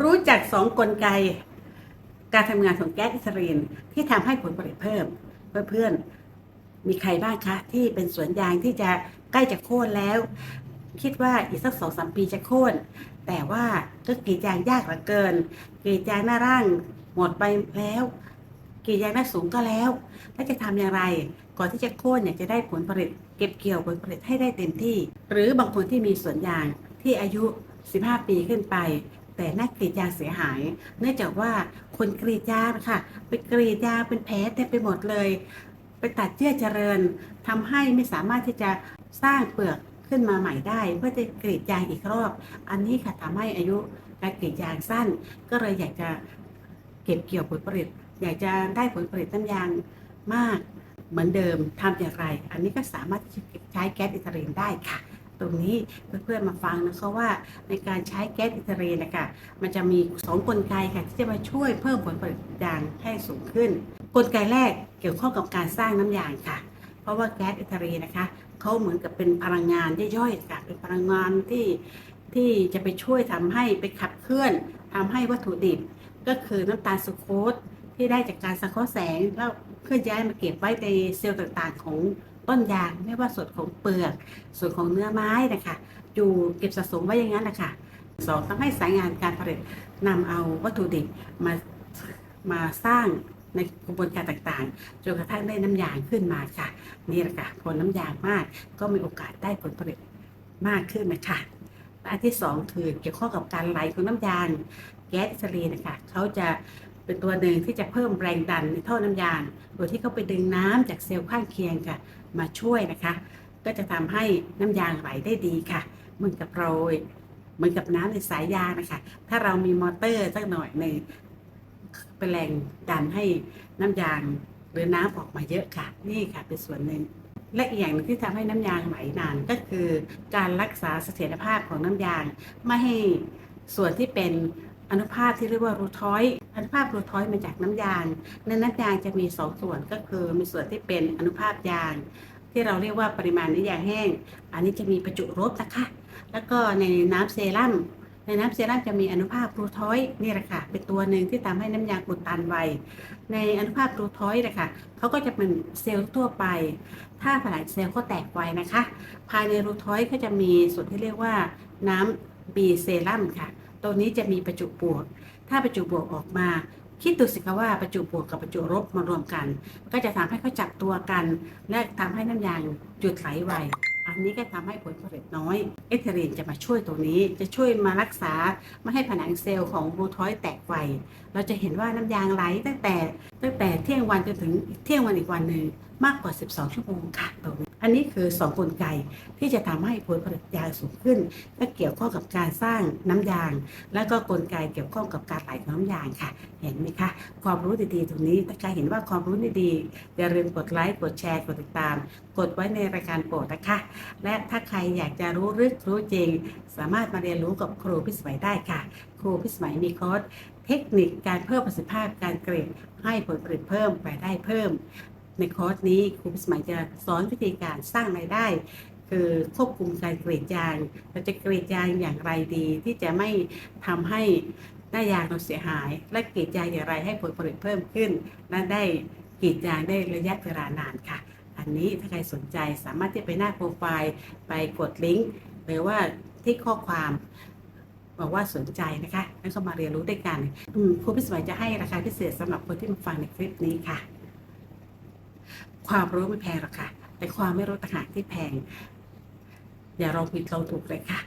รู้จักสองกลไก การทำงานของแก๊สอิสรีนที่ทำให้ผลผลิตเพิ่ม เพื่อนๆมีใครบ้างคะ ที่เป็นสวนยางที่จะใกล้จะโค่นแล้ว คิดว่าอีกสักสองสามปีจะโค่นแต่ว่าก็กรีดยางยากเหลือเกินกรีดยางหน้าร่างหมดไปแล้วกรีดยางหน้าสูงก็แล้วแล้วจะทำอย่างไร ก่อนที่จะโค่นเนี่ยจะได้ผลผลิต เก็บเกี่ยวผลผลิตให้ได้เต็มที่ หรือบางคนที่มีสวนยางที่อายุ 15 ปีขึ้นไป แต่น้ากรีดยางเสียหาย เนื่องจากว่าคนกรีดยางนะคะไปกรีดยางเป็นแผลเต็มไปหมดเลย ไปตัดเยื่อเจริญทำให้ไม่สามารถที่จะสร้างเปลือกขึ้นมาใหม่ได้ เพื่อจะกรีดยางอีกรอบ อันนี้ค่ะทำให้อายุการกรีดยางสั้น ก็เลยอยากจะเก็บเกี่ยวผลผลิต อยากจะได้ผลผลิตน้ำยางมากเหมือนเดิมทำอย่างไร อันนี้ก็สามารถใช้แก๊สอิตาลีนได้ค่ะ ตรงนี้เพื่อนๆมาฟังนะคะว่าในการใช้แก๊สอิตาลีนนะคะมันจะมีสองกลไกค่ะที่จะมาช่วยเพิ่มผลผลิตยางให้สูงขึ้น กลไกแรกเกี่ยวข้องกับการสร้างน้ำยางค่ะ เพราะว่าแก๊สอิตาลีนะคะเขาเหมือนกับเป็นพลังงานย่อยๆค่ะเป็นพลังงานที่ที่จะไปช่วยทำให้ไปขับเคลื่อนทำให้วัตถุดิบ ก็คือน้ำตาลสุโคสที่ได้จากการสังเคราะห์แสงแล้วเคลื่อนย้ายมาเก็บไว้ในเซลล์ต่างๆของ ต้นยางไม่ว่าส่วนของเปลือก ส่วนของเนื้อไม้นะคะอยู่เก็บสะสมไว้อย่างนั้นนะคะสองทำให้สายงานการผลิตนำเอาวัตถุดิบมามาสร้างในกระบวนการต่างๆ จนกระทั่งได้น้ำยางขึ้นมาค่ะ นี่แหละค่ะพอน้ำยางมากก็มีโอกาสได้ผลผลิตมากขึ้นนะคะอันที่สองคือเกี่ยวข้องกับการไหลของน้ำยางแก๊สอิสรีนะคะเขาจะ เป็นตัวหนึ่งที่จะเพิ่มแรงดันในท่อน้ำยาง โดยที่เขาไปดึงน้ำจากเซลล์ข้างเคียงค่ะ มาช่วยนะคะ ก็จะทำให้น้ำยางไหลได้ดีค่ะเหมือนกับเราเหมือนกับน้ำในสายยางนะคะ ถ้าเรามีมอเตอร์สักหน่อยหนึ่งเป็นแรงดันให้น้ำยางหรือน้ำออกมาเยอะค่ะ นี่ค่ะเป็นส่วนหนึ่งและอีกอย่างนึงที่ทำให้น้ำยางไหลนานก็คือ การรักษาเสถียรภาพของน้ำยาง ไม่ให้ส่วนที่เป็น อนุภาคที่เรียกว่ารูทอยด์อนุภาครูทอยด์มาจากน้ำยางในน้ำยางจะมีสองส่วนก็คือมีส่วนที่เป็นอนุภาคยาง ที่เราเรียกว่าปริมาณน้ำยางแห้ง อันนี้จะมีประจุลบนะคะแล้วก็ในน้ำเซรั่มในน้ำเซรั่มจะมีอนุภาคกลูทอยด์นี่แหละค่ะเป็นตัวหนึ่งที่ทำให้น้ำยางอุดตันไวในอนุภาคกลูทอยด์นะคะเขาก็จะเป็นเซลล์ทั่วไป ถ้าผนังเซลล์เขาแตกไวนะคะ ภายในรูทอยด์ก็จะมีส่วนที่เรียกว่าน้ำบีเซรั่มค่ะ ตัวนี้จะมีประจุบวก ถ้าประจุบวกออกมาคิดดูสิคะว่าประจุบวกกับประจุลบมารวมกัน ก็จะทำให้เขาจับตัวกัน และทำให้น้ำยางหยุดไหลไว อันนี้ก็ทำให้ผลผลิตน้อย เอทิลีนจะมาช่วยตรงนี้จะช่วยมารักษาไม่ให้ผนังเซลล์ของรูทอยแตกไว เราจะเห็นว่าน้ำยางไหลตั้งแต่ ตั้งแต่เที่ยงวันจนถึงเที่ยงวันอีกวันหนึ่งมากกว่า 12 ชั่วโมงค่ะตรงนี้ อันนี้คือ 2 กลไกที่จะทำให้ผลผลิตยางสูงขึ้นก็เกี่ยวข้องกับการสร้างน้ำยาง และก็กลไกเกี่ยวข้องกับการไหลของน้ำยางค่ะ เห็นไหมคะ ความรู้ดีๆตรงนี้ถ้าใครเห็นว่าความรู้ดีๆอย่าลืมกดไลค์กดแชร์กดติดตาม กดไว้ในรายการโปรดนะคะ และถ้าใครอยากจะรู้ลึกรู้จริง สามารถมาเรียนรู้กับครูพิสมัยได้ค่ะ ครูพิสมัยมีคอร์สเทคนิคการเพิ่มประสิทธิภาพการเกรดให้ผลผลิตเพิ่มรายได้เพิ่ม ในคอร์สนี้ครูพิสมัยจะสอนวิธีการสร้างรายได้ คือควบคุมการเกรีดยางเราจะเกรีดยางอย่างไรดีที่จะไม่ทำให้หน้ายางเราเสียหาย และเกรีดยางอย่างไรให้ผลผลิตเพิ่มขึ้น และได้กรีดยางได้ระยะเวลานานค่ะ อันนี้ถ้าใครสนใจสามารถที่ไปหน้าโปรไฟล์ไปกดลิงก์หรือว่าที่ข้อความบอกว่าสนใจนะคะแล้วก็มาเรียนรู้ด้วยกันครูพิสมัยจะให้ราคาพิเศษสำหรับคนที่มาฟังในคลิปนี้ค่ะ ความรู้ไม่แพงหรอกค่ะ แต่ความไม่รู้ต่างหากที่แพง อย่าลองผิดลองถูกเลยค่ะ